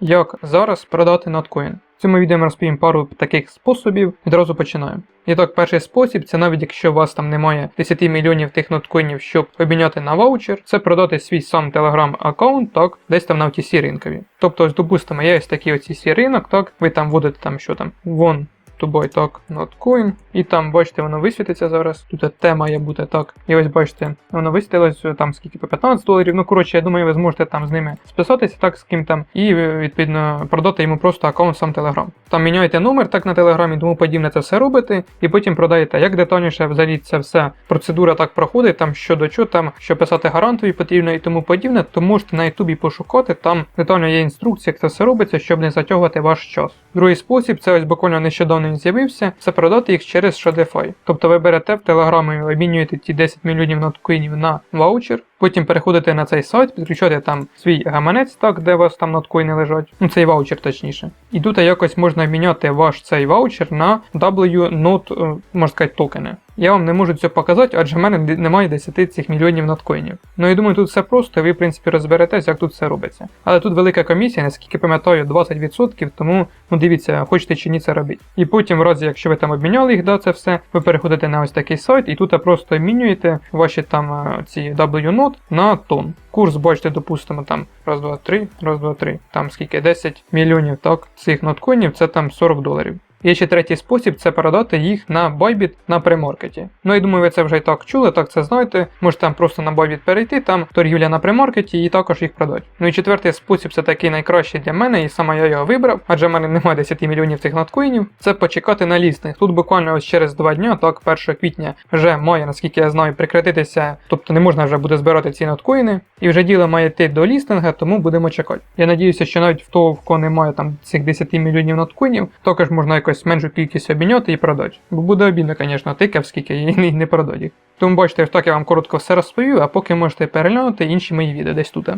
Як зараз продати ноткоін? В цьому відео ми розповім пару таких способів. Відразу починаємо. І так, перший спосіб це навіть якщо у вас там немає 10 мільйонів тих ноткоїнів, щоб обміняти на ваучер, це продати свій сам телеграм аккаунт, так, десь там на OTC ринкові. Тобто, ось, допустимо, є ось такий OTC ринок, так, ви там вводите там що там, вон. Тубой так, ноткоін. І там, бачите, воно висвітиться зараз. Тут те має бути так. І ось бачите, воно висвітилось там скільки по 15 доларів. Ну коротше, я думаю, ви зможете там з ними списатися так з ким там, і е, відповідно продати йому просто аккаунт сам Telegram. Там міняєте номер так на Телеграмі, тому подібне це все робите, і потім продаєте. Як детальніше взагалі це все процедура так проходить, там що до чого, там що писати гарантові потрібно і тому подібне, то можете на Ютубі пошукати, там детально є інструкція, як це все робиться, щоб не затягувати ваш час. Другий спосіб, це ось буквально нещодавно він з'явився, це продати їх через Shopify. Тобто ви берете в Телеграмі, обмінюєте ті 10 мільйонів ноткоїнів на ваучер, потім переходите на цей сайт, підключаєте там свій гаманець, так, де у вас там ноткоїни лежать, ну цей ваучер точніше. І тут якось можна обміняти ваш цей ваучер на W-Not, е, можна сказати, токени. Я вам не можу цього показати, адже в мене немає 10 цих мільйонів ноткоїнів. Ну я думаю, тут все просто, ви в принципі розберетесь, як тут все робиться. Але тут велика комісія, наскільки пам'ятаю, 20%, тому ну дивіться, хочете чи ні це робіть. І потім, в разі, якщо ви там обміняли їх, да, це все, ви переходите на ось такий сайт, і тут просто обмінюєте ваші там е, ці W-Not на тон. Курс, бачите, допустимо, там раз, два, три, раз, два, три, там скільки 10 мільйонів так, цих ноткоїнів, це там 40 доларів. Є ще третій спосіб це продати їх на Bybit на премаркеті. Ну я думаю, ви це вже і так чули, так це знаєте. Можете там просто на Bybit перейти, там торгівля на премаркеті і також їх продати. Ну і четвертий спосіб це такий найкращий для мене, і саме я його вибрав, адже в мене немає 10 мільйонів цих ноткоїнів. Це почекати на лістинг. Тут буквально ось через два дня, так 1 квітня, вже має, наскільки я знаю, прекратитися, тобто не можна вже буде збирати ці ноткоїни. І вже діло має йти до лістинга, тому будемо чекати. Я надіюся, що навіть в того, в кого немає там цих 10 мільйонів ноткоїнів, також можна якось меншу кількість обміняти і продати. Бо буде обідно, звісно, тикав, скільки і не, їх. Тому бачите, так я вам коротко все розповів, а поки можете переглянути інші мої відео десь тут.